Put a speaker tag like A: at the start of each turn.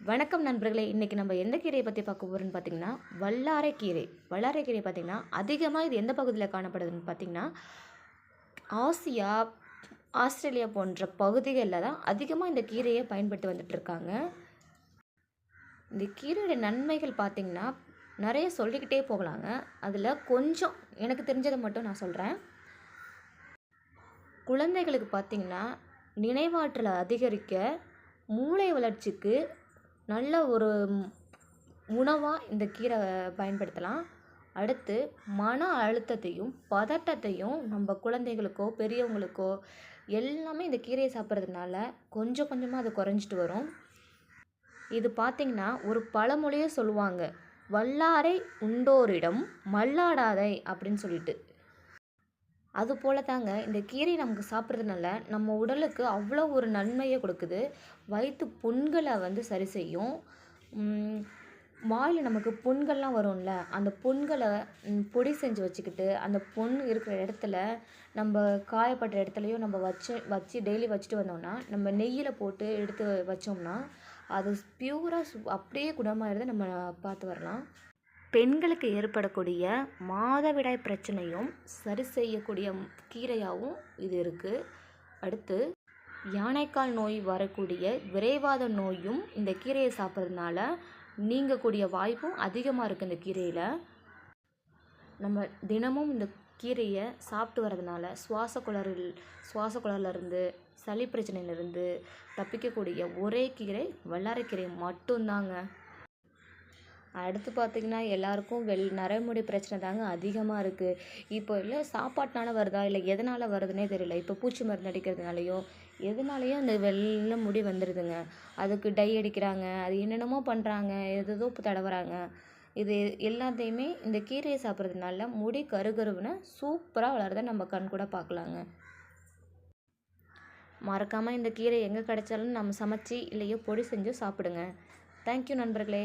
A: வணக்கம் நண்பர்களே இன்றைக்கி நம்ம எந்த கீரையை பற்றி பார்க்க போகிறோம்னு பார்த்தீங்கன்னா வல்லாரைக்கீரை கீரை. கீரை பார்த்திங்கன்னா அதிகமாக இது எந்த பகுதியில் காணப்படுதுன்னு பார்த்திங்கன்னா ஆசியா ஆஸ்திரேலியா போன்ற பகுதிகளில் தான் அதிகமாக இந்த கீரையை பயன்படுத்தி வந்துட்டுருக்காங்க. இந்த கீரையோட நன்மைகள் பார்த்திங்கன்னா நிறைய சொல்லிக்கிட்டே போகலாங்க. அதில் கொஞ்சம் எனக்கு தெரிஞ்சதை மட்டும் நான் சொல்கிறேன் குழந்தைகளுக்கு பார்த்திங்கன்னா நினைவாற்றலை அதிகரிக்க மூளை வளர்ச்சிக்கு நல்ல ஒரு உணவாக இந்த கீரை பயன்படுத்தலாம். அடுத்து மன அழுத்தத்தையும் பதட்டத்தையும் நம்ம குழந்தைகளுக்கோ பெரியவங்களுக்கோ எல்லாமே இந்த கீரையை சாப்பிட்றதுனால கொஞ்சம் கொஞ்சமாக அது குறைஞ்சிட்டு வரும். இது பார்த்திங்கன்னா ஒரு பழமொழியே சொல்லுவாங்க. வல்லாரை உண்டோரிடம் மல்லாடாதை அப்படின்னு சொல்லிட்டு. அது போல தாங்க இந்த கீரை நமக்கு சாப்பிட்றதுனால நம்ம உடலுக்கு அவ்வளோ ஒரு நன்மையை கொடுக்குது. வயிற்று புண்களை வந்து சரி செய்யும். வாயில் நமக்கு புண்கள்லாம் வரும்ல அந்த புண்களை பொடி செஞ்சு வச்சுக்கிட்டு அந்த புண் இருக்கிற இடத்துல நம்ம காயப்பட்ட இடத்துலையும் நம்ம வச்சு வச்சு டெய்லி வச்சுட்டு வந்தோம்னா நம்ம நெய்யில் போட்டு எடுத்து வச்சோம்னா அது பியூராக அப்படியே குணமாகிறத நம்ம பார்த்து வரலாம். பெண்களுக்கு ஏற்படக்கூடிய மாதவிடாய் பிரச்சனையும் சரி செய்யக்கூடிய கீரையாகவும் இது இருக்குது அடுத்து யானைக்கால் நோய் வரக்கூடிய விரைவாத நோயும் இந்த கீரையை சாப்பிட்றதுனால நீங்கக்கூடிய வாய்ப்பும் அதிகமாக இருக்குது இந்த கீரையில். நம்ம தினமும் இந்த கீரையை சாப்பிட்டு வரதுனால சுவாச குளறில் சுவாச குளரிலிருந்து சளி பிரச்சனையிலிருந்து தப்பிக்கக்கூடிய ஒரே கீரை வல்லாரைக்கீரை மட்டும்தாங்க. அடுத்து பார்த்திங்கன்னா எல்லாருக்கும் வெள் நரைமுடி பிரச்சனை தாங்க அதிகமாக இருக்குது இப்போ இல்லை சாப்பாட்டினால வருதா? இல்லை எதனால் வருதுன்னே தெரியல. இப்போ பூச்சி மருந்து அடிக்கிறதுனாலையோ எதனாலையும் அந்த வெள்ளை முடி வந்துடுதுங்க அதுக்கு டை அடிக்கிறாங்க அது என்னென்னமோ பண்ணுறாங்க எதோ தடவுறாங்க. இது எல்லாத்தையுமே இந்த கீரையை சாப்பிட்றதுனால முடி கருகருவுன்னு சூப்பராக வளருத நம்ம கண் கூட பார்க்கலாங்க மறக்காமல் இந்த கீரை எங்கே கிடைச்சாலும் நம்ம சமைச்சி இல்லையோ பொடி செஞ்சு சாப்பிடுங்க. தேங்க்யூ நண்பர்களே.